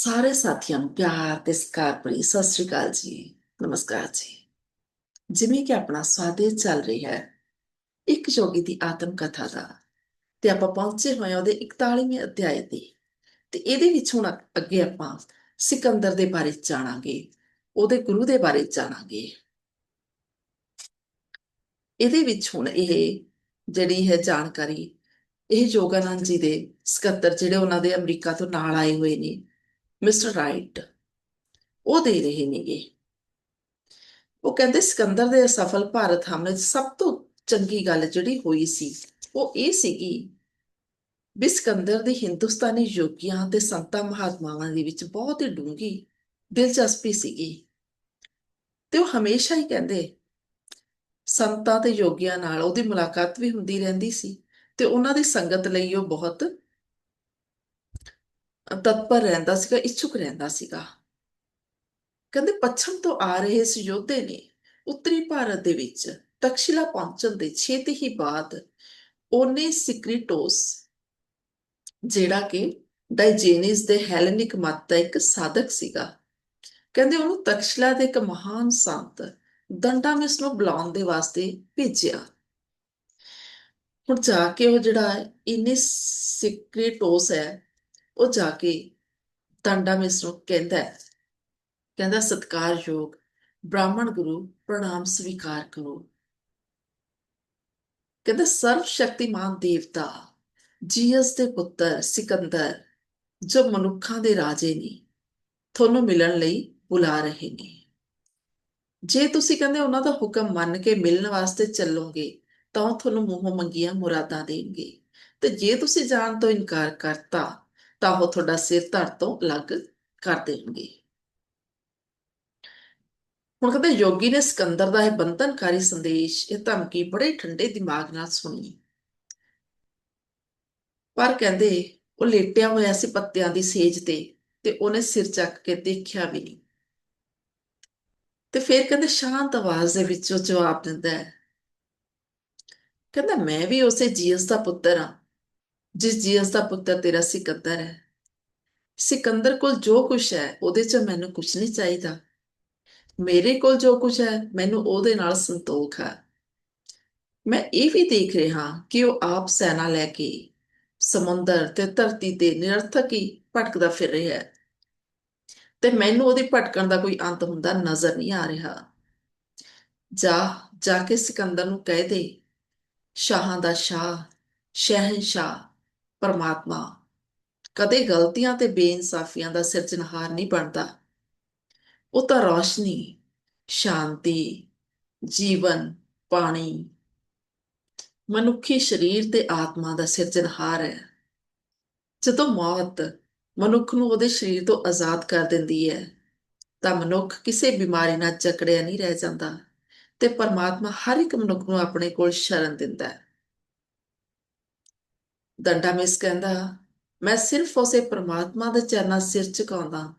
ਸਾਰੇ ਸਾਥੀਆਂ ਨੂੰ ਪਿਆਰ ਤੇ ਸਤਿਕਾਰ ਭਰੀ ਸਤਿ ਸ੍ਰੀ ਅਕਾਲ ਜੀ, ਨਮਸਕਾਰ ਜੀ। ਜਿਵੇਂ ਕਿ ਆਪਣਾ ਸਵਾਦੇ ਚੱਲ ਰਿਹਾ ਹੈ, ਇੱਕ ਯੋਗੀ ਦੀ ਆਤਮ ਕਥਾ ਦਾ, ਤੇ ਆਪਾਂ ਪਹੁੰਚੇ ਹੋਏ ਹਾਂ ਉਹਦੇ 41ਵੇਂ ਅਧਿਆਇ ਤੇ। ਤੇ ਇਹਦੇ ਵਿੱਚ ਹੁਣ ਅੱਗੇ ਆਪਾਂ ਸਿਕੰਦਰ ਦੇ ਬਾਰੇ ਜਾਣਾਂਗੇ, ਉਹਦੇ ਗੁਰੂ ਦੇ ਬਾਰੇ ਜਾਣਾਂਗੇ। ਇਹਦੇ ਵਿੱਚ ਹੁਣ ਇਹ ਜਿਹੜੀ ਹੈ ਜਾਣਕਾਰੀ, ਇਹ ਯੋਗਾਨੰਦ ਜੀ ਦੇ ਸਕੱਤਰ ਜਿਹੜੇ ਉਹਨਾਂ ਦੇ ਅਮਰੀਕਾ ਤੋਂ ਨਾਲ ਆਏ ਹੋਏ ਨੇ ਮਿਸਟਰ ਰਾਈਟ, ਉਹ ਦੇ ਰਹੇ ਨੇਗੇ। ਉਹ ਕਹਿੰਦੇ, ਸਿਕੰਦਰ ਦੇ ਸਫਲ ਭਾਰਤ ਹਮਲੇ 'ਚ ਸਭ ਤੋਂ ਚੰਗੀ ਗੱਲ ਜਿਹੜੀ ਹੋਈ ਸੀ, ਉਹ ਇਹ ਸੀਗੀ ਵੀ ਸਿਕੰਦਰ ਦੀ ਹਿੰਦੁਸਤਾਨੀ ਯੋਗੀਆਂ ਤੇ ਸੰਤਾਂ ਮਹਾਤਮਾਵਾਂ ਦੇ ਵਿੱਚ ਬਹੁਤ ਹੀ ਡੂੰਘੀ ਦਿਲਚਸਪੀ ਸੀਗੀ। ਤੇ ਉਹ ਹਮੇਸ਼ਾ ਹੀ ਕਹਿੰਦੇ, ਸੰਤਾਂ ਤੇ ਯੋਗੀਆਂ ਨਾਲ ਉਹਦੀ ਮੁਲਾਕਾਤ ਵੀ ਹੁੰਦੀ ਰਹਿੰਦੀ ਸੀ ਤੇ ਉਹਨਾਂ ਦੀ ਸੰਗਤ ਲਈ ਉਹ ਬਹੁਤ ਤਤਪਰ ਰਹਿੰਦਾ ਸੀਗਾ, ਇੱਛੁਕ ਰਹਿੰਦਾ ਸੀਗਾ। ਕਹਿੰਦੇ ਪੱਛਮ ਤੋਂ ਆ ਰਹੇ ਇਸ ਯੋਧੇ ਨੇ ਉੱਤਰੀ ਭਾਰਤ ਦੇ ਵਿੱਚ ਤਕਸ਼ਿਲਾ ਪਹੁੰਚਣ ਦੇ ਛੇਤੀ ਹੀ ਬਾਅਦ ਉਹਨੇ ਸਿਕ੍ਰੀਟੋਸ, ਜਿਹੜਾ ਕਿ ਡਾਈਜੇਨਿਸ ਦੇ ਹੈਲਨਿਕ ਮਤ ਦਾ ਇੱਕ ਸਾਧਕ ਸੀਗਾ, ਕਹਿੰਦੇ ਉਹਨੂੰ ਤਕਸ਼ਿਲਾ ਦੇ ਇੱਕ ਮਹਾਨ ਸੰਤ ਦੰਡਾਮਿਸ ਨੂੰ ਬੁਲਾਉਣ ਦੇ ਵਾਸਤੇ ਭੇਜਿਆ। ਹੁਣ ਜਾ ਕੇ ਉਹ ਜਿਹੜਾ ਇਨੇ ਸਿਕ੍ਰੀਟੋਸ ਹੈ ਉਹ ਜਾ ਕੇ ਦੰਡਾਮਿਸ ਨੂੰ ਕਹਿੰਦਾ ਕਹਿੰਦਾ ਸਤਕਾਰਯੋਗ ਬ੍ਰਾਹਮਣ ਗੁਰੂ ਪ੍ਰਣਾਮ ਸਵੀਕਾਰ ਕਰੋ। ਕਹਿੰਦਾ ਸਰਵ ਸ਼ਕਤੀਮਾਨ ਦੇਵਤਾ, ਜੀਅਸ ਦੇ ਪੁੱਤਰ, ਸਿਕੰਦਰ, ਜੋ ਮਨੁੱਖਾਂ ਦੇ ਰਾਜੇ ਨੇ, ਤੁਹਾਨੂੰ ਮਿਲਣ ਲਈ ਬੁਲਾ ਰਹੇ ਨੇ। ਜੇ ਤੁਸੀਂ ਕਹਿੰਦੇ ਉਹਨਾਂ ਦਾ ਹੁਕਮ ਮੰਨ ਕੇ ਮਿਲਣ ਵਾਸਤੇ ਚੱਲੋਗੇ, ਤਾਂ ਉਹ ਤੁਹਾਨੂੰ ਮੂੰਹੋਂ ਮੰਗੀਆਂ ਮੁਰਾਦਾਂ ਦੇਣਗੇ। ਤੇ ਜੇ ਤੁਸੀਂ ਜਾਣ ਤੋਂ ਇਨਕਾਰ ਕਰਤਾ ਤਾਂ ਉਹ ਤੁਹਾਡਾ ਸਿਰ ਧੜ ਤੋਂ ਅਲੱਗ ਕਰ ਦੇਣਗੇ। ਹੁਣ ਕਹਿੰਦੇ, ਯੋਗੀ ਨੇ ਸਿਕੰਦਰ ਦਾ ਇਹ ਬੰਧਨਕਾਰੀ ਸੰਦੇਸ਼, ਇਹ ਧਮਕੀ ਬੜੇ ਠੰਡੇ ਦਿਮਾਗ ਨਾਲ ਸੁਣੀ। ਪਰ ਕਹਿੰਦੇ, ਉਹ ਲੇਟਿਆ ਹੋਇਆ ਸੀ ਪੱਤਿਆਂ ਦੀ ਸੇਜ ਤੇ ਤੇ ਉਹਨੇ ਸਿਰ ਚੱਕ ਕੇ ਦੇਖਿਆ ਵੀ ਨਹੀਂ। ਤੇ ਫਿਰ ਕਹਿੰਦੇ, ਸ਼ਾਂਤ ਆਵਾਜ਼ ਦੇ ਵਿੱਚ ਉਹ ਜਵਾਬ ਦਿੰਦਾ ਹੈ। ਕਹਿੰਦਾ, ਮੈਂ ਵੀ ਉਸੇ ਜੀਅਸ ਦਾ ਪੁੱਤਰ ਹਾਂ। ਜਿਸ ਜੀਅਸ ਦਾ ਪੁੱਤਰ ਤੇਰਾ ਸਿਕੰਦਰ ਹੈ। ਸਿਕੰਦਰ ਕੋਲ ਜੋ ਕੁਝ ਹੈ, ਉਹਦੇ 'ਚ ਮੈਨੂੰ ਕੁਝ ਨਹੀਂ ਚਾਹੀਦਾ। ਮੇਰੇ ਕੋਲ ਜੋ ਕੁਝ ਹੈ, ਮੈਨੂੰ ਉਹਦੇ ਨਾਲ ਸੰਤੋਖ ਹੈ। ਮੈਂ ਇਹ ਵੀ ਦੇਖ ਰਿਹਾ ਕਿ ਉਹ ਆਪ ਸੈਨਾ ਲੈ ਕੇ ਸਮੁੰਦਰ ਤੇ ਧਰਤੀ ਤੇ ਨਿਰਰਥਕ ਹੀ ਭਟਕਦਾ ਫਿਰ ਰਿਹਾ ਹੈ। ਤੇ ਮੈਨੂੰ ਉਹਦੇ ਭਟਕਣ ਦਾ ਕੋਈ ਅੰਤ ਹੁੰਦਾ ਨਜ਼ਰ ਨਹੀਂ ਆ ਰਿਹਾ। ਜਾ ਜਾ ਕੇ ਸਿਕੰਦਰ ਨੂੰ ਕਹਿ ਦੇ, ਸ਼ਾਹਾਂ ਦਾ ਸ਼ਾਹ ਸ਼ਹਿਨशाह ਪਰਮਾਤਮਾ। ਕਦੇ ਗਲਤੀਆਂ ਤੇ ਬੇਇਨਸਾਫੀਆਂ ਦਾ ਸਿਰਜਣਹਾਰ ਨਹੀਂ ਬਣਦਾ। ਉਹ ਤਾਂ ਰੋਸ਼ਨੀ, ਸ਼ਾਂਤੀ, ਜੀਵਨ, ਪਾਣੀ। ਮਨੁੱਖੀ ਸਰੀਰ ਤੇ ਆਤਮਾ ਦਾ ਸਿਰਜਣਹਾਰ ਹੈ। ਜਦੋਂ ਮੌਤ ਮਨੁੱਖ ਨੂੰ ਉਹਦੇ ਸਰੀਰ ਤੋਂ ਆਜ਼ਾਦ ਕਰ ਦਿੰਦੀ ਹੈ, ਤਾਂ ਮਨੁੱਖ ਕਿਸੇ ਬਿਮਾਰੀ ਨਾਲ ਜਕੜਿਆ ਨਹੀਂ ਰਹਿ ਜਾਂਦਾ ਤੇ ਪਰਮਾਤਮਾ ਹਰ ਇੱਕ ਮਨੁੱਖ ਨੂੰ ਆਪਣੇ ਕੋਲ ਸ਼ਰਨ ਦਿੰਦਾ ਹੈ। ਦੰਡਾਮਿਸ ਕਹਿੰਦਾ, ਮੈਂ ਸਿਰਫ ਉਸੇ ਪ੍ਰਮਾਤਮਾ ਦੇ ਚਰਨਾਂ ਸਿਰ ਝੁਕਾਉਂਦਾ,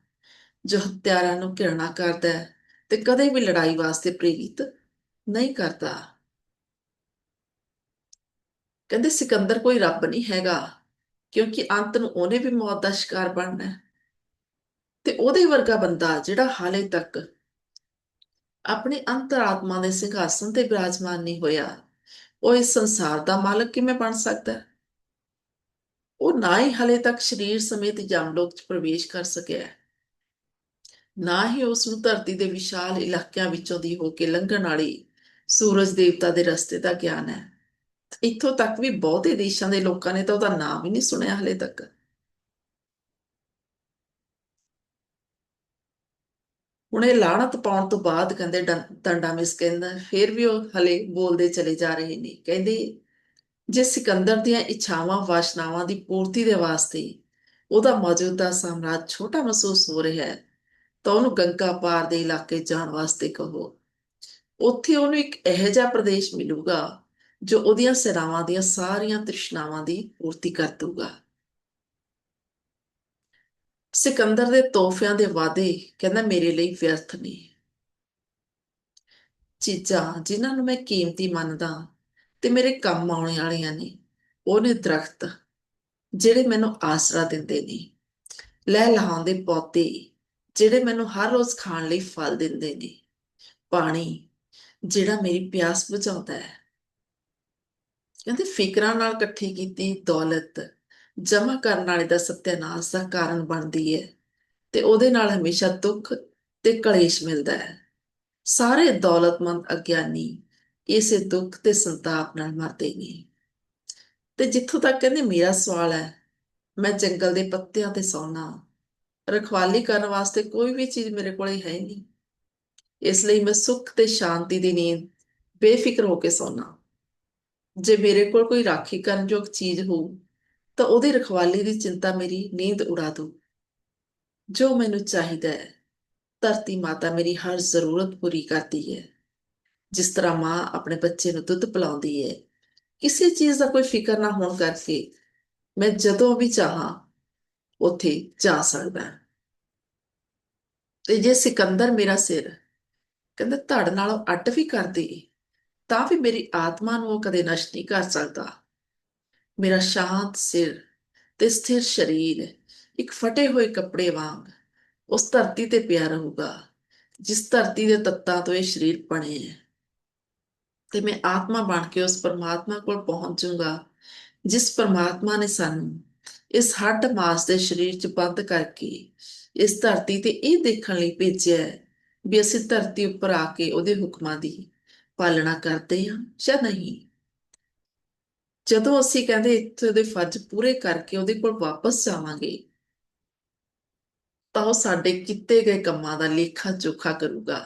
ਜੋ ਹਤਿਆਰਾਂ ਨੂੰ ਘਿਰਣਾ ਕਰਦਾ ਹੈ ਤੇ ਕਦੇ ਵੀ ਲੜਾਈ ਵਾਸਤੇ ਪ੍ਰੇਰਿਤ ਨਹੀਂ ਕਰਦਾ। ਕਹਿੰਦੇ, ਸਿਕੰਦਰ ਕੋਈ ਰੱਬ ਨਹੀਂ ਹੈਗਾ, ਕਿਉਂਕਿ ਅੰਤ ਨੂੰ ਉਹਨੇ ਵੀ ਮੌਤ ਦਾ ਸ਼ਿਕਾਰ ਬਣਨਾ ਹੈ। ਤੇ ਉਹਦੇ ਵਰਗਾ ਬੰਦਾ ਜਿਹੜਾ ਹਾਲੇ ਤੱਕ ਆਪਣੇ ਅੰਤਰਾਤਮਾ ਦੇ ਸਿੰਘਾਸਨ ਤੇ ਬਿਰਾਜਮਾਨ ਨਹੀਂ ਹੋਇਆ, ਉਹ ਇਸ ਸੰਸਾਰ ਦਾ ਮਾਲਕ ਕਿਵੇਂ ਬਣ ਸਕਦਾ ਹੈ? ਉਹ ਨਾ ਹੀ ਹਲੇ ਤੱਕ ਸਰੀਰ ਸਮੇਤ ਜਮਲੋਕ 'ਚ ਪ੍ਰਵੇਸ਼ ਕਰ ਸਕਿਆ ਨਾ ਹੀ ਉਸ ਨੂੰ ਧਰਤੀ ਦੇ ਵਿਸ਼ਾਲ ਇਲਾਕਿਆਂ ਵਿੱਚੋਂ ਦੀ ਹੋ ਕੇ ਲੰਘਣ ਵਾਲੀ ਸੂਰਜ ਦੇਵਤਾ ਦੇ ਰਸਤੇ ਦਾ ਗਿਆਨ ਹੈ। ਇੱਥੋਂ ਤੱਕ ਵੀ ਬਹੁਤੇ ਦੇਸ਼ਾਂ ਦੇ ਲੋਕਾਂ ਨੇ ਤਾਂ ਉਹਦਾ ਨਾਮ ਹੀ ਨਹੀਂ ਸੁਣਿਆ ਹਲੇ ਤੱਕ। ਹੁਣ ਇਹ ਲਾਣਤ ਪਾਉਣ ਤੋਂ ਬਾਅਦ ਕਹਿੰਦੇ ਦੰਡਾ ਮਿਸ ਕਹਿੰਦਾ, ਫਿਰ ਵੀ ਉਹ ਹਲੇ ਬੋਲਦੇ ਚਲੇ ਜਾ ਰਹੇ ਨੇ। ਕਹਿੰਦੇ ਜੇ ਸਿਕੰਦਰ ਦੀਆਂ ਇੱਛਾਵਾਂ, ਵਾਸ਼ਨਾਵਾਂ ਦੀ ਪੂਰਤੀ ਦੇ ਵਾਸਤੇ ਉਹਦਾ ਮੌਜੂਦਾ ਸਾਮਰਾਜ ਛੋਟਾ ਮਹਿਸੂਸ ਹੋ ਰਿਹਾ ਹੈ, ਤਾਂ ਉਹਨੂੰ ਗੰਗਾ ਪਾਰ ਦੇ ਇਲਾਕੇ ਜਾਣ ਵਾਸਤੇ ਕਹੋ। ਉੱਥੇ ਉਹਨੂੰ ਇੱਕ ਇਹੋ ਜਿਹਾ ਪ੍ਰਦੇਸ਼ ਮਿਲੂਗਾ ਜੋ ਉਹਦੀਆਂ ਸੇਨਾਵਾਂ ਦੀਆਂ ਸਾਰੀਆਂ ਤ੍ਰਿਸ਼ਨਾਵਾਂ ਦੀ ਪੂਰਤੀ ਕਰ ਦੂਗਾ ਸਿਕੰਦਰ ਦੇ ਤੋਹਫਿਆਂ ਦੇ ਵਾਅਦੇ ਕਹਿੰਦਾ, ਮੇਰੇ ਲਈ ਵਿਅਰਥ ਨੇ ਚੀਜ਼ਾਂ ਜਿਨ੍ਹਾਂ ਨੂੰ ਮੈਂ ਕੀਮਤੀ ਮੰਨਦਾ ਤੇ ਮੇਰੇ ਕੰਮ ਆਉਣ ਵਾਲੀਆਂ ਨੇ। ਉਹਨੇ ਦਰਖਤ ਜਿਹੜੇ ਮੈਨੂੰ ਆਸਰਾ ਦਿੰਦੇ ਨੇ, ਲੈ ਲਹਾਉਂਦੇ ਪੌਦੇ ਜਿਹੜੇ ਮੈਨੂੰ ਹਰ ਰੋਜ਼ ਖਾਣ ਲਈ ਫਲ ਦਿੰਦੇ ਨੇ। ਪਾਣੀ ਜਿਹੜਾ ਮੇਰੀ ਪਿਆਸ ਬੁਝਾਉਂਦਾ ਹੈ। ਕਹਿੰਦੇ ਫਿਕਰਾਂ ਨਾਲ ਇਕੱਠੀ ਕੀਤੀ ਦੌਲਤ ਜਮ੍ਹਾਂ ਕਰਨ ਵਾਲੇ ਦਾ ਸਤਿਆਨਾਸ਼ ਦਾ ਕਾਰਨ ਬਣਦੀ ਹੈ ਤੇ ਉਹਦੇ ਨਾਲ ਹਮੇਸ਼ਾ ਦੁੱਖ ਤੇ ਕਲੇਸ਼ ਮਿਲਦਾ ਹੈ। ਸਾਰੇ ਦੌਲਤਮੰਦ ਅਗਿਆਨੀ ਇਸੇ ਦੁੱਖ ਤੇ ਸੰਤਾਪ ਨਾਲ ਮਰਦੇ ਨੇ। ਤੇ ਜਿੱਥੋਂ ਤੱਕ ਕਹਿੰਦੇ ਮੇਰਾ ਸਵਾਲ ਹੈ, ਮੈਂ ਜੰਗਲ ਦੇ ਪੱਤਿਆਂ ਤੇ ਸੌਣਾ, ਰਖਵਾਲੀ ਕਰਨ ਵਾਸਤੇ ਕੋਈ ਵੀ ਚੀਜ਼ ਮੇਰੇ ਕੋਲੇ ਹੈ ਨਹੀਂ। ਇਸ ਲਈ ਮੈਂ ਸੁੱਖ ਤੇ ਸ਼ਾਂਤੀ ਦੀ ਨੀਂਦ ਬੇਫਿਕਰ ਹੋ ਕੇ ਸੌਣਾ। ਜੇ ਮੇਰੇ ਕੋਲ ਕੋਈ ਰਾਖੀ ਕਰਨ ਯੋਗ ਚੀਜ਼ ਹੋ ਤਾਂ ਉਹਦੀ ਰਖਵਾਲੀ ਦੀ ਚਿੰਤਾ ਮੇਰੀ ਨੀਂਦ ਉਡਾ ਦੂ ਜੋ ਮੈਨੂੰ ਚਾਹੀਦਾ ਹੈ, ਧਰਤੀ ਮਾਤਾ ਮੇਰੀ ਹਰ ਜ਼ਰੂਰਤ ਪੂਰੀ ਕਰਦੀ ਹੈ। ਜਿਸ ਤਰ੍ਹਾਂ ਮਾਂ ਆਪਣੇ ਬੱਚੇ ਨੂੰ ਦੁੱਧ ਪਿਲਾਉਂਦੀ ਹੈ ਕਿਸੇ ਚੀਜ਼ ਦਾ ਕੋਈ ਫਿਕਰ ਨਾ ਹੋਣ ਕਰਕੇ ਮੈਂ ਜਦੋਂ ਵੀ ਚਾਹਾਂ, ਉੱਥੇ ਜਾ ਸਕਦਾ ਤੇ ਜੇ ਸਿਕੰਦਰ ਮੇਰਾ ਸਿਰ ਕਹਿੰਦੇ ਧੜ ਨਾਲੋਂ ਅੱਡ ਵੀ ਕਰਦੀ, ਤਾਂ ਵੀ ਮੇਰੀ ਆਤਮਾ ਨੂੰ ਉਹ ਕਦੇ ਨਸ਼ਟ ਨਹੀਂ ਕਰ ਸਕਦਾ। ਮੇਰਾ ਸ਼ਾਂਤ ਸਿਰ ਤੇ ਸਥਿਰ ਸਰੀਰ, ਇੱਕ ਫਟੇ ਹੋਏ ਕੱਪੜੇ ਵਾਂਗ ਉਸ ਧਰਤੀ ਤੇ ਪਿਆ ਰਹੂਗਾ, ਜਿਸ ਧਰਤੀ ਦੇ ਤੱਤਾਂ ਤੋਂ ਇਹ ਸਰੀਰ ਬਣੇ। ਹੈ ਤੇ ਮੈਂ ਆਤਮਾ ਬਣ ਕੇ ਉਸ ਪਰਮਾਤਮਾ ਕੋਲ ਪਹੁੰਚ ਜਾਊਂਗਾ, ਜਿਸ ਪਰਮਾਤਮਾ ਨੇ ਸਾਨੂੰ ਇਸ ਹੱਡ ਮਾਸ ਦੇ ਸਰੀਰ 'ਚ ਬੰਦ ਕਰਕੇ ਇਸ ਧਰਤੀ ਤੇ ਇਹ ਦੇਖਣ ਲਈ ਭੇਜਿਆ ਹੈ ਵੀ ਅਸੀਂ ਧਰਤੀ ਉੱਪਰ ਆ ਕੇ ਉਹਦੇ ਹੁਕਮਾਂ ਦੀ ਪਾਲਣਾ ਕਰਦੇ ਹਾਂ ਜਾਂ ਨਹੀਂ। ਜਦੋਂ ਅਸੀਂ ਕਹਿੰਦੇ ਇੱਥੇ ਦੇ ਫਰਜ਼ ਪੂਰੇ ਕਰਕੇ ਉਹਦੇ ਕੋਲ ਵਾਪਸ ਜਾਵਾਂਗੇ, ਤਾਂ ਉਹ ਸਾਡੇ ਕੀਤੇ ਗਏ ਕੰਮਾਂ ਦਾ ਲੇਖਾ ਜੋਖਾ ਕਰੂਗਾ।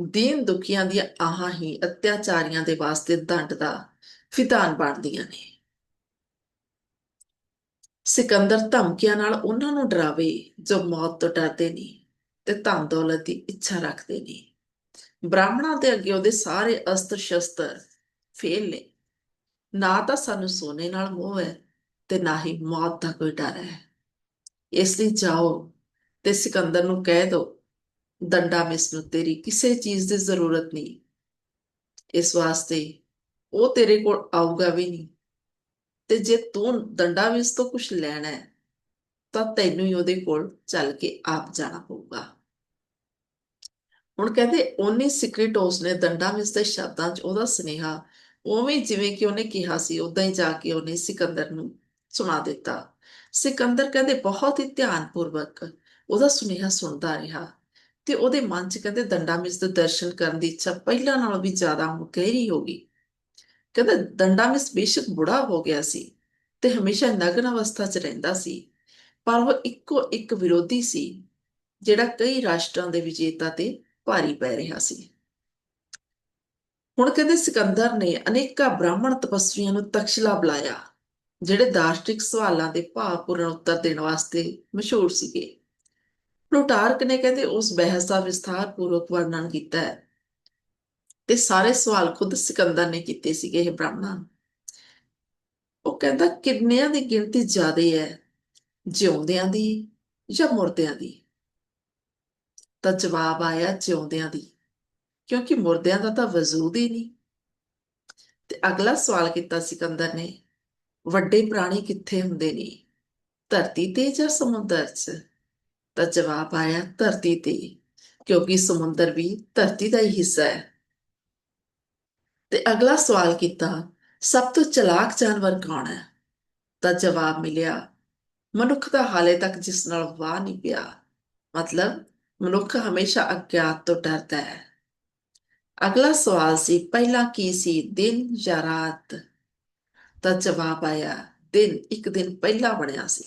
ਦੀਨ ਦੁਖੀਆਂ ਦੀਆਂ ਆਹਾਂ ਹੀ ਅਤਿਆਚਾਰੀਆਂ ਦੇ ਵਾਸਤੇ ਦੰਡ ਦਾ ਵਿਧਾਨ ਬਣਦੀਆਂ ਨੇ। ਸਿਕੰਦਰ ਧਮਕੀਆਂ ਨਾਲ ਉਹਨਾਂ ਨੂੰ ਡਰਾਵੇ ਜੋ ਮੌਤ ਤੋਂ ਡਰਦੇ ਨੇ ਤੇ ਧਨ ਦੌਲਤ ਦੀ ਇੱਛਾ ਰੱਖਦੇ ਨੇ। ਬ੍ਰਾਹਮਣਾਂ ਦੇ ਅੱਗੇ ਉਹਦੇ ਸਾਰੇ ਅਸਤਰ ਸ਼ਸਤਰ ਫੇਲ ਨੇ। ਨਾ ਤਾਂ ਸਾਨੂੰ ਸੋਨੇ ਨਾਲ ਮੋਹ ਹੈ ਤੇ ਨਾ ਹੀ ਮੌਤ ਦਾ ਕੋਈ ਡਰ ਹੈ। ਇਸ ਲਈ ਜਾਓ ਤੇ ਸਿਕੰਦਰ ਨੂੰ ਕਹਿ ਦਿਓ ਦੰਡਾ ਮਿਸ ਨੂੰ, ਤੇਰੀ ਕਿਸੇ ਚੀਜ਼ ਦੀ ਜ਼ਰੂਰਤ ਨਹੀਂ। ਇਸ ਵਾਸਤੇ ਉਹ ਤੇਰੇ ਕੋਲ ਆਊਗਾ ਵੀ ਨਹੀਂ। ਤੇ ਜੇ ਤੂੰ ਦੰਡਾ ਮਿਸ ਤੋਂ ਕੁਝ ਲੈਣਾ ਹੈ, ਤਾਂ ਤੈਨੂੰ ਹੀ ਉਹਦੇ ਕੋਲ ਚੱਲ ਕੇ ਆਪ ਜਾਣਾ ਪਊਗਾ। ਹੁਣ ਕਹਿੰਦੇ ਉਹਨੇ ਸਿਕਰਟੋਸ ਨੇ ਦੰਡਾ ਮਿਸ ਦੇ ਸ਼ਬਦਾਂ 'ਚ ਉਹਦਾ ਸੁਨੇਹਾ, ਉਵੇਂ ਜਿਵੇਂ ਕਿ ਉਹਨੇ ਕਿਹਾ ਸੀ ਉਦਾਂ ਹੀ ਜਾ ਕੇ ਉਹਨੇ ਸਿਕੰਦਰ ਨੂੰ ਸੁਣਾ ਦਿੱਤਾ। ਸਿਕੰਦਰ ਕਹਿੰਦੇ ਬਹੁਤ ਹੀ ਧਿਆਨਪੂਰਵਕ ਉਹਦਾ ਸੁਨੇਹਾ ਸੁਣਦਾ ਰਿਹਾ। ਤੇ ਉਹਦੇ ਮਨ 'ਚ ਕਹਿੰਦੇ ਦੰਡਾ ਮਿਸ ਦੇ ਦਰਸ਼ਨ ਕਰਨ ਦੀ ਇੱਛਾ ਪਹਿਲਾਂ ਨਾਲੋਂ ਵੀ ਜ਼ਿਆਦਾ ਹੁਣ ਗਹਿਰੀ ਹੋ ਗਈ। ਕਹਿੰਦੇ ਦੰਡਾ ਮਿਸ ਬੇਸ਼ੱਕ ਬੁੜਾ ਹੋ ਗਿਆ ਸੀ ਤੇ ਹਮੇਸ਼ਾ ਨਗਨ ਅਵਸਥਾ 'ਚ ਰਹਿੰਦਾ ਸੀ, ਪਰ ਉਹ ਇੱਕੋ ਇੱਕ ਵਿਰੋਧੀ ਸੀ ਜਿਹੜਾ ਕਈ ਰਾਸ਼ਟਰਾਂ ਦੇ ਵਿਜੇਤਾ ਤੇ ਭਾਰੀ ਪੈ ਰਿਹਾ ਸੀ। ਹੁਣ ਕਹਿੰਦੇ ਸਿਕੰਦਰ ਨੇ ਅਨੇਕਾਂ ਬ੍ਰਾਹਮਣ ਤਪਸਵੀਆਂ ਨੂੰ ਤਕਸ਼ਲਾ ਬੁਲਾਇਆ, ਜਿਹੜੇ ਦਾਰਸ਼ਨਿਕ ਸਵਾਲਾਂ ਦੇ ਭਾਵਪੂਰਨ ਉੱਤਰ ਦੇਣ ਵਾਸਤੇ ਮਸ਼ਹੂਰ ਸੀਗੇ। ਪਲੂਟਾਰਕ ਨੇ ਕਹਿੰਦੇ ਉਸ ਬਹਿਸ ਦਾ ਵਿਸਥਾਰ ਪੂਰਵਕ ਵਰਣਨ ਕੀਤਾ ਹੈ ਤੇ ਸਾਰੇ ਸਵਾਲ ਖੁਦ ਸਿਕੰਦਰ ਨੇ ਕੀਤੇ ਸੀਗੇ ਇਹ ਬ੍ਰਾਹਮਣਾਂ ਉਹ ਕਹਿੰਦਾ ਕਿੰਨਿਆਂ ਦੀ ਗਿਣਤੀ ਜ਼ਿਆਦਾ ਹੈ ਜਿਉਂਦਿਆਂ ਦੀ ਜਾਂ ਮੁਰਦਿਆਂ ਦੀ ਤਾਂ ਜਵਾਬ ਆਇਆ ਜਿਉਂਦਿਆਂ ਦੀ ਕਿਉਂਕਿ ਮੁਰਦਿਆਂ ਦਾ ਤਾਂ ਵਜੂਦ ਹੀ ਨਹੀਂ ਤੇ ਅਗਲਾ ਸਵਾਲ ਕੀਤਾ ਸਿਕੰਦਰ ਨੇ ਵੱਡੇ ਪ੍ਰਾਣੀ ਕਿੱਥੇ ਹੁੰਦੇ ਨੇ ਧਰਤੀ ਤੇ ਜਾਂ ਸਮੁੰਦਰ 'ਚ ਤਾਂ ਜਵਾਬ ਆਇਆ ਧਰਤੀ ਤੇ ਕਿਉਂਕਿ ਸਮੁੰਦਰ ਵੀ ਧਰਤੀ ਦਾ ਹੀ ਹਿੱਸਾ ਹੈ। ਤੇ ਅਗਲਾ ਸਵਾਲ ਕੀਤਾ, ਸਭ ਤੋਂ ਚਲਾਕ ਜਾਨਵਰ ਕੌਣ ਹੈ? ਤਾਂ ਜਵਾਬ ਮਿਲਿਆ, ਮਨੁੱਖ ਦਾ ਹਾਲੇ ਤੱਕ ਜਿਸ ਨਾਲ ਵਾਹ ਨਹੀਂ ਪਿਆ। ਮਤਲਬ, ਮਨੁੱਖ ਹਮੇਸ਼ਾ ਅਗਿਆਤ ਤੋਂ ਡਰਦਾ ਹੈ। ਅਗਲਾ ਸਵਾਲ ਸੀ, ਪਹਿਲਾਂ ਕੀ ਸੀ, ਦਿਨ ਜਾਂ ਰਾਤ? ਤਾਂ ਜਵਾਬ ਆਇਆ, ਦਿਨ ਇੱਕ ਦਿਨ ਪਹਿਲਾਂ ਬਣਿਆ ਸੀ।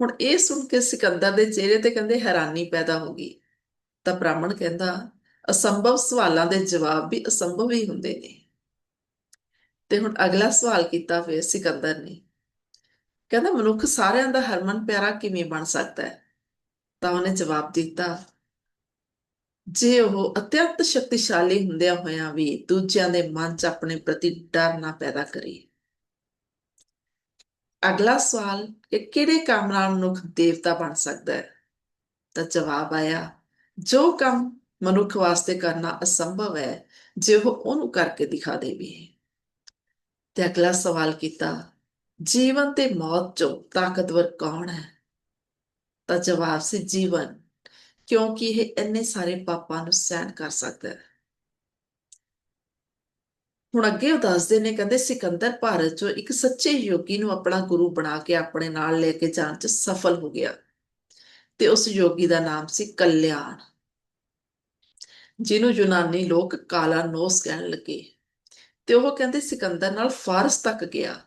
ਹੁਣ ਇਹ ਸੁਣ ਕੇ ਸਿਕੰਦਰ ਦੇ ਚਿਹਰੇ ਤੇ ਕਹਿੰਦੇ ਹੈਰਾਨੀ ਪੈਦਾ ਹੋ ਗਈ। ਤਾਂ ਬ੍ਰਾਹਮਣ ਕਹਿੰਦਾ, ਅਸੰਭਵ ਸਵਾਲਾਂ ਦੇ ਜਵਾਬ ਵੀ ਅਸੰਭਵ ਹੀ ਹੁੰਦੇ ਨੇ। ਤੇ ਹੁਣ ਅਗਲਾ ਸਵਾਲ ਕੀਤਾ ਫਿਰ ਸਿਕੰਦਰ ਨੇ। ਕਹਿੰਦਾ, ਮਨੁੱਖ ਸਾਰਿਆਂ ਦਾ ਹਰਮਨ ਪਿਆਰਾ ਕਿਵੇਂ ਬਣ ਸਕਦਾ ਹੈ? ਤਾਂ ਉਹਨੇ ਜਵਾਬ ਦਿੱਤਾ, ਜੇ ਉਹ ਅਤਿਅੰਤ ਸ਼ਕਤੀਸ਼ਾਲੀ ਹੁੰਦਿਆਂ ਹੋਇਆਂ ਵੀ ਦੂਜਿਆਂ ਦੇ ਮਨ 'ਚ ਆਪਣੇ ਪ੍ਰਤੀ ਡਰ ਨਾ ਪੈਦਾ ਕਰੇ ਅਗਲਾ ਸਵਾਲ ਕਿ ਕਿਹੜੇ ਕੰਮ ਨਾਲ ਮਨੁੱਖ ਦੇਵਤਾ ਬਣ ਸਕਦਾ ਹੈ? ਤਾਂ ਜਵਾਬ ਆਇਆ, ਜੋ ਕੰਮ ਮਨੁੱਖ ਵਾਸਤੇ ਕਰਨਾ ਅਸੰਭਵ ਹੈ, ਜੇ ਉਹ ਉਹਨੂੰ ਕਰਕੇ ਦਿਖਾ ਦੇਵੇ। ਤੇ ਅਗਲਾ ਸਵਾਲ ਕੀਤਾ, ਜੀਵਨ ਤੇ ਮੌਤ ਚੋਂ ਤਾਕਤਵਰ ਕੌਣ ਹੈ? ਤਾਂ ਜਵਾਬ ਸੀ ਜੀਵਨ, ਕਿਉਂਕਿ ਇਹ ਇੰਨੇ ਸਾਰੇ ਪਾਪਾਂ ਨੂੰ ਸਹਿਣ ਕਰ ਸਕਦਾ ਹੈ। ਹੁਣ ਅੱਗੇ ਉਹ ਦੱਸਦੇ ਨੇ, ਕਹਿੰਦੇ ਸਿਕੰਦਰ ਭਾਰਤ ਚੋਂ ਇੱਕ ਸੱਚੇ ਯੋਗੀ ਨੂੰ ਆਪਣਾ ਗੁਰੂ ਬਣਾ ਕੇ ਆਪਣੇ ਨਾਲ ਲੈ ਕੇ ਜਾਣ 'ਚ ਸਫਲ ਹੋ ਗਿਆ। ਤੇ ਉਸ ਯੋਗੀ ਦਾ ਨਾਮ ਸੀ ਕਲਿਆਣ, ਜਿਹਨੂੰ ਯੂਨਾਨੀ ਲੋਕ ਕਾਲਾ ਨੋਸ ਕਹਿਣ ਲੱਗੇ। ਤੇ ਉਹ ਕਹਿੰਦੇ ਸਿਕੰਦਰ ਨਾਲ ਫਾਰਸ ਤੱਕ ਗਿਆ।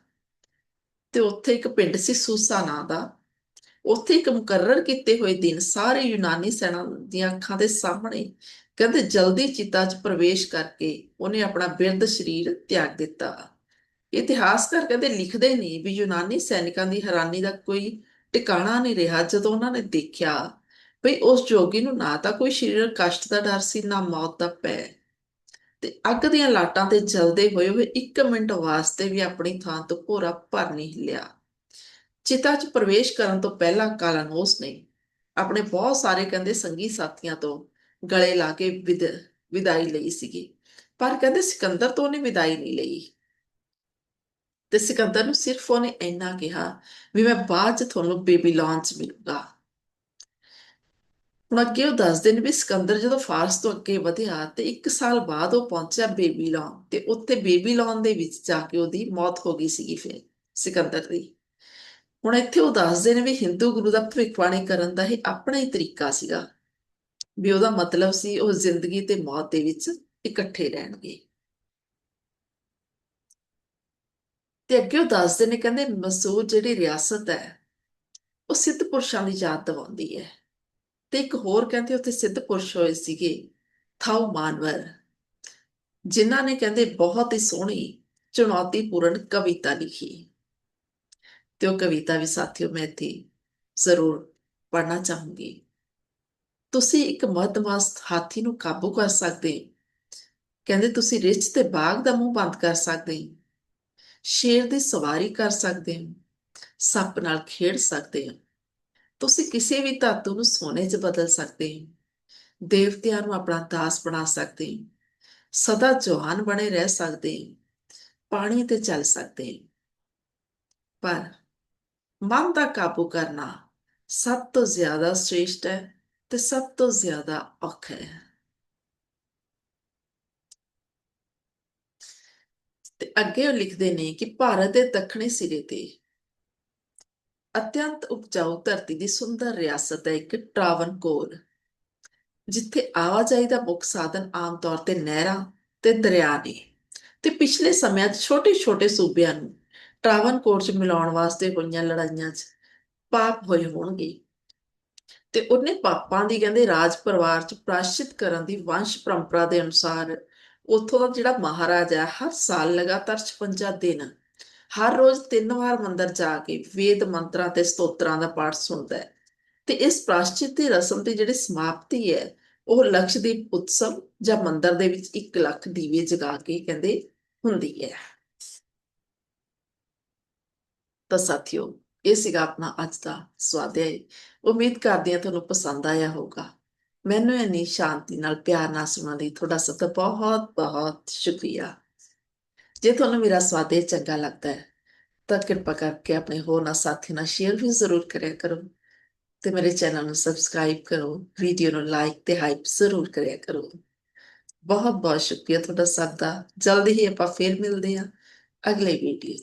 ਤੇ ਉੱਥੇ ਇੱਕ ਪਿੰਡ ਸੀ ਸੂਸਾ ਨਾਂ ਦਾ। ਉੱਥੇ ਇੱਕ ਮੁਕਰਰ ਕੀਤੇ ਹੋਏ ਦਿਨ ਸਾਰੇ ਯੂਨਾਨੀ ਸੈਨਾ ਦੀਆਂ ਅੱਖਾਂ ਦੇ ਸਾਹਮਣੇ ਕਹਿੰਦੇ ਜਲਦੀ ਚਿਤਾ 'ਚ ਪ੍ਰਵੇਸ਼ ਕਰਕੇ ਉਹਨੇ ਆਪਣਾ ਬਿਰਧ ਸਰੀਰ ਤਿਆਗ ਦਿੱਤਾ। ਇਤਿਹਾਸਕਾਰ ਕਹਿੰਦੇ ਲਿਖਦੇ ਨੇ ਵੀ ਯੂਨਾਨੀ ਸੈਨਿਕਾਂ ਦੀ ਹੈਰਾਨੀ ਦਾ ਕੋਈ ਟਿਕਾਣਾ ਨਹੀਂ ਰਿਹਾ ਜਦੋਂ ਉਹਨਾਂ ਨੇ ਦੇਖਿਆ ਭਈ ਉਸ ਜੋਗੀ ਨੂੰ ਨਾ ਤਾਂ ਕੋਈ ਸਰੀਰਕ ਕਸ਼ਟ ਦਾ ਡਰ ਸੀ, ਨਾ ਮੌਤ ਦਾ ਭੈ। ਤੇ ਅੱਗ ਦੀਆਂ ਲਾਟਾਂ ਤੇ ਜਲਦੇ ਹੋਏ ਉਹ 1 ਮਿੰਟ ਵਾਸਤੇ ਵੀ ਆਪਣੀ ਥਾਂ ਤੋਂ ਭੋਰਾ ਭਰ ਨਹੀਂ ਹਿੱਲਿਆ ਚਿਤਾ 'ਚ ਪ੍ਰਵੇਸ਼ ਕਰਨ ਤੋਂ ਪਹਿਲਾਂ ਕਾਲਾਨੋਸ ਨੇ ਆਪਣੇ ਬਹੁਤ ਸਾਰੇ ਕਹਿੰਦੇ ਸੰਗੀ ਸਾਥੀਆਂ ਤੋਂ ਗਲੇ ਲਾ ਕੇ ਵਿਦਾਈ ਲਈ ਸੀਗੀ। ਪਰ ਕਹਿੰਦੇ ਸਿਕੰਦਰ ਤੋਂ ਉਹਨੇ ਵਿਦਾਈ ਨਹੀਂ ਲਈ। ਤੇ ਸਿਕੰਦਰ ਨੂੰ ਸਿਰਫ ਉਹਨੇ ਇੰਨਾ ਕਿਹਾ ਵੀ ਮੈਂ ਬਾਅਦ 'ਚ ਤੁਹਾਨੂੰ ਬੇਬੀਲੋਨ 'ਚ ਮਿਲੂਗਾ। ਹੁਣ ਅੱਗੇ ਉਹ ਦੱਸਦੇ ਨੇ ਵੀ ਸਿਕੰਦਰ ਜਦੋਂ ਫਾਰਸ ਤੋਂ ਅੱਗੇ ਵਧਿਆ ਤੇ 1 ਸਾਲ ਬਾਅਦ ਉਹ ਪਹੁੰਚਿਆ ਬੇਬੀਲੋਨ ਤੇ ਉੱਥੇ ਬੇਬੀਲੋਨ ਦੇ ਵਿੱਚ ਜਾ ਕੇ ਉਹਦੀ ਮੌਤ ਹੋ ਗਈ ਸੀਗੀ ਫਿਰ ਸਿਕੰਦਰ ਦੀ। ਹੁਣ ਇੱਥੇ ਉਹ ਦੱਸਦੇ ਨੇ ਵੀ ਹਿੰਦੂ ਗੁਰੂ ਦਾ ਭਵਿੱਖਬਾਣੀ ਕਰਨ ਦਾ ਇਹ ਆਪਣਾ ਹੀ ਤਰੀਕਾ ਸੀਗਾ। ਵੀ ਉਹਦਾ ਮਤਲਬ ਸੀ ਉਹ ਜ਼ਿੰਦਗੀ ਤੇ ਮੌਤ ਦੇ ਵਿੱਚ ਇਕੱਠੇ ਰਹਿਣਗੇ। ਤੇ ਅੱਗੇ ਉਹ ਦੱਸਦੇ ਨੇ, ਕਹਿੰਦੇ ਮਸੂਦ ਜਿਹੜੀ ਰਿਆਸਤ ਹੈ, ਉਹ ਸਿੱਧ ਪੁਰਸ਼ਾਂ ਦੀ ਯਾਦ ਦਿਵਾਉਂਦੀ ਹੈ। ਤੇ ਇੱਕ ਹੋਰ ਕਹਿੰਦੇ ਉੱਥੇ ਸਿੱਧ ਪੁਰਸ਼ ਹੋਏ ਸੀਗੇ ਥਾਉ ਮਾਨਵਰ, ਜਿਨ੍ਹਾਂ ਨੇ ਕਹਿੰਦੇ ਬਹੁਤ ਹੀ ਸੋਹਣੀ ਚੁਣੌਤੀਪੂਰਨ ਕਵਿਤਾ ਲਿਖੀ। ਤੇ ਉਹ ਕਵਿਤਾ ਵੀ ਸਾਥੀਓ ਮੈਂ ਇੱਥੇ ਜ਼ਰੂਰ ਪੜਨਾ ਚਾਹੂੰਗੀ। ਤੁਸੀਂ ਇੱਕ ਮਦਮਸਤ ਹਾਥੀ ਨੂੰ ਕਾਬੂ ਕਰ ਸਕਦੇ। ਕਹਿੰਦੇ, ਤੁਸੀਂ ਰਿਚ ਤੇ ਬਾਗ ਦਾ ਮੂੰਹ ਬੰਦ ਕਰ ਸਕਦੇ। ਸ਼ੇਰ ਦੀ ਸਵਾਰੀ ਕਰ ਸਕਦੇ। ਹੋ ਸੱਪ ਨਾਲ ਖੇਡ ਸਕਦੇ। ਹੋ ਤੁਸੀਂ ਕਿਸੇ ਵੀ ਧਾਤੂ ਨੂੰ ਸੋਨੇ 'ਚ ਬਦਲ ਸਕਦੇ। ਹੋ ਦੇਵਤਿਆਂ ਨੂੰ ਆਪਣਾ ਦਾਸ ਬਣਾ ਸਕਦੇ। ਹੋ ਸਦਾ ਜਵਾਨ ਬਣੇ ਰਹਿ ਸਕਦੇ। ਪਾਣੀ ਤੇ ਚੱਲ ਸਕਦੇ। ਹੋ ਪਰ ਮਨ ਦਾ ਕਾਬੂ ਕਰਨਾ ਸਭ ਤੋਂ ਜ਼ਿਆਦਾ ਸ੍ਰੇਸ਼ਟ ਹੈ। ਤੇ ਸਭ ਤੋਂ ਜ਼ਿਆਦਾ ਔਖਾ ਹੈ ਤੇ ਅੱਗੇ ਉਹ ਲਿਖਦੇ ਨੇ ਕਿ ਭਾਰਤ ਦੇ ਦੱਖਣੀ ਸਿਰੇ ਤੇ ਅਤਿਅੰਤ ਉਪਜਾਊ ਧਰਤੀ ਦੀ ਸੁੰਦਰ ਰਿਆਸਤ ਹੈ ਇੱਕ ਟਰਾਵਨਕੋਰ ਜਿੱਥੇ ਆਵਾਜਾਈ ਦਾ ਮੁੱਖ ਸਾਧਨ ਆਮ ਤੌਰ ਤੇ ਨਹਿਰਾਂ ਤੇ ਦਰਿਆ ਨੇ ਤੇ ਪਿਛਲੇ ਸਮਿਆਂ 'ਚ ਛੋਟੇ-ਛੋਟੇ ਸੂਬਿਆਂ ਨੂੰ ਟਰਾਵਨਕੋਰ 'ਚ ਮਿਲਾਉਣ ਵਾਸਤੇ ਹੋਈਆਂ ਲੜਾਈਆਂ 'ਚ ਪਾਪ ਹੋਏ ਹੋਣਗੇ ਤੇ ਉਹਨੇ ਪਾਪਾਂ ਦੀ ਕਹਿੰਦੇ ਰਾਜ ਪਰਿਵਾਰ 'ਚ ਪ੍ਰਾਸ਼ਿਤ ਕਰਨ ਦੀ ਵੰਸ਼ ਪਰੰਪਰਾ ਦੇ ਅਨੁਸਾਰ ਉੱਥੋਂ ਦਾ ਜਿਹੜਾ ਮਹਾਰਾਜ ਹੈ, ਹਰ ਸਾਲ ਲਗਾਤਾਰ 56 ਦਿਨ ਹਰ ਰੋਜ਼ ਤਿੰਨ ਵਾਰ ਮੰਦਰ ਜਾ ਕੇ ਵੇਦ ਮੰਤਰਾਂ ਤੇ ਸਤੋਤਰਾਂ ਦਾ ਪਾਠ ਸੁਣਦਾ ਹੈ। ਤੇ ਇਸ ਪ੍ਰਾਸ਼ਚਿਤ ਦੀ ਰਸਮ ਦੀ ਜਿਹੜੀ ਸਮਾਪਤੀ ਹੈ, ਉਹ ਲਕਸ਼ਦੀਪ ਉਤਸਵ ਜਾਂ ਮੰਦਰ ਦੇ ਵਿੱਚ 1 ਲੱਖ ਦੀਵੇ ਜਗਾ ਕੇ ਕਹਿੰਦੇ ਹੁੰਦੀ ਹੈ। ਤਾਂ ਸਾਥੀਓ ਇਹ ਸੀਗਾ ਆਪਣਾ ਅੱਜ ਦਾ ਸਵਾਦਿਆ ਉਮੀਦ ਕਰਦੀ ਹਾਂ ਤੁਹਾਨੂੰ ਪਸੰਦ ਆਇਆ ਹੋਊਗਾ। ਮੈਨੂੰ ਇੰਨੀ ਸ਼ਾਂਤੀ ਨਾਲ ਪਿਆਰ ਨਾਲ ਸੁਣਨ ਲਈ ਤੁਹਾਡਾ ਸਭ ਦਾ ਬਹੁਤ ਬਹੁਤ ਸ਼ੁਕਰੀਆ। ਜੇ ਤੁਹਾਨੂੰ ਮੇਰਾ ਸਵਾਦਿਆ ਚੰਗਾ ਲੱਗਦਾ ਹੈ, ਤਾਂ ਕਿਰਪਾ ਕਰਕੇ ਆਪਣੇ ਹੋਰਨਾਂ ਸਾਥੀਆਂ ਨਾਲ ਸ਼ੇਅਰ ਵੀ ਜ਼ਰੂਰ ਕਰਿਆ ਕਰੋ ਤੇ ਮੇਰੇ ਚੈਨਲ ਨੂੰ ਸਬਸਕ੍ਰਾਈਬ ਕਰੋ ਵੀਡੀਓ ਨੂੰ ਲਾਈਕ ਤੇ ਹਾਈਪ ਜ਼ਰੂਰ ਕਰਿਆ ਕਰੋ। ਬਹੁਤ ਬਹੁਤ ਸ਼ੁਕਰੀਆ ਤੁਹਾਡਾ ਸਭ ਦਾ ਜਲਦੀ ਹੀ ਆਪਾਂ ਫੇਰ ਮਿਲਦੇ ਹਾਂ ਅਗਲੇ ਵੀਡੀਓ